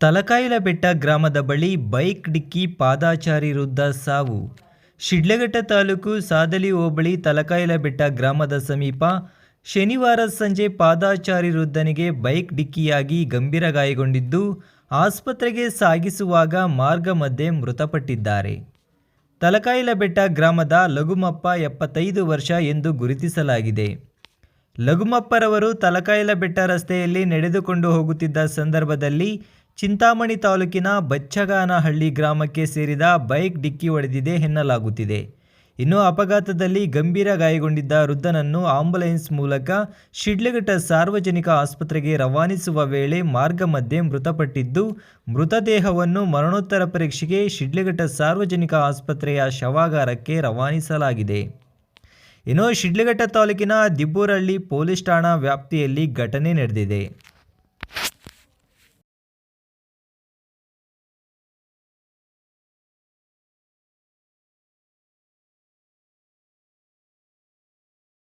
ತಲಕಾಯಲಬೆಟ್ಟ ಗ್ರಾಮದ ಬಳಿ ಬೈಕ್ ಡಿಕ್ಕಿ ಪಾದಾಚಾರಿ ವೃದ್ಧ ಸಾವು. ಶಿಡ್ಲಘಟ್ಟ ತಾಲೂಕು ಸಾದಲಿ ಹೋಬಳಿ ತಲಕಾಯಿಲಬೆಟ್ಟ ಗ್ರಾಮದ ಸಮೀಪ ಶನಿವಾರ ಸಂಜೆ ಪಾದಾಚಾರಿ ವೃದ್ಧನಿಗೆ ಬೈಕ್ ಡಿಕ್ಕಿಯಾಗಿ ಗಂಭೀರ ಗಾಯಗೊಂಡಿದ್ದು, ಆಸ್ಪತ್ರೆಗೆ ಸಾಗಿಸುವಾಗ ಮಾರ್ಗ ಮಧ್ಯೆ ಮೃತಪಟ್ಟಿದ್ದಾರೆ. ತಲಕಾಯಿಲಬೆಟ್ಟ ಗ್ರಾಮದ ಲಘುಮಪ್ಪ ಎಪ್ಪತ್ತೈದು ವರ್ಷ ಎಂದು ಗುರುತಿಸಲಾಗಿದೆ. ಲಘುಮಪ್ಪರವರು ತಲಕಾಯಲಬೆಟ್ಟ ರಸ್ತೆಯಲ್ಲಿ ನಡೆದುಕೊಂಡು ಹೋಗುತ್ತಿದ್ದ ಸಂದರ್ಭದಲ್ಲಿ ಚಿಂತಾಮಣಿ ತಾಲೂಕಿನ ಬಚ್ಚಗಾನಹಳ್ಳಿ ಗ್ರಾಮಕ್ಕೆ ಸೇರಿದ ಬೈಕ್ ಡಿಕ್ಕಿ ಹೊಡೆದಿದೆ ಎನ್ನಲಾಗುತ್ತಿದೆ. ಇನ್ನು ಅಪಘಾತದಲ್ಲಿ ಗಂಭೀರ ಗಾಯಗೊಂಡಿದ್ದ ವೃದ್ಧನನ್ನು ಆಂಬುಲೆನ್ಸ್ ಮೂಲಕ ಶಿಡ್ಲಘಟ್ಟ ಸಾರ್ವಜನಿಕ ಆಸ್ಪತ್ರೆಗೆ ರವಾನಿಸುವ ವೇಳೆ ಮಾರ್ಗ ಮಧ್ಯೆ ಮೃತಪಟ್ಟಿದ್ದು ಮೃತದೇಹವನ್ನು ಮರಣೋತ್ತರ ಪರೀಕ್ಷೆಗೆ ಶಿಡ್ಲಘಟ್ಟ ಸಾರ್ವಜನಿಕ ಆಸ್ಪತ್ರೆಯ ಶವಾಗಾರಕ್ಕೆ ರವಾನಿಸಲಾಗಿದೆ. ಇನ್ನು ಶಿಡ್ಲಘಟ್ಟ ತಾಲೂಕಿನ ದಿಬ್ಬೂರಹಳ್ಳಿ ಪೊಲೀಸ್ ಠಾಣಾ ವ್ಯಾಪ್ತಿಯಲ್ಲಿ ಘಟನೆ ನಡೆದಿದೆ.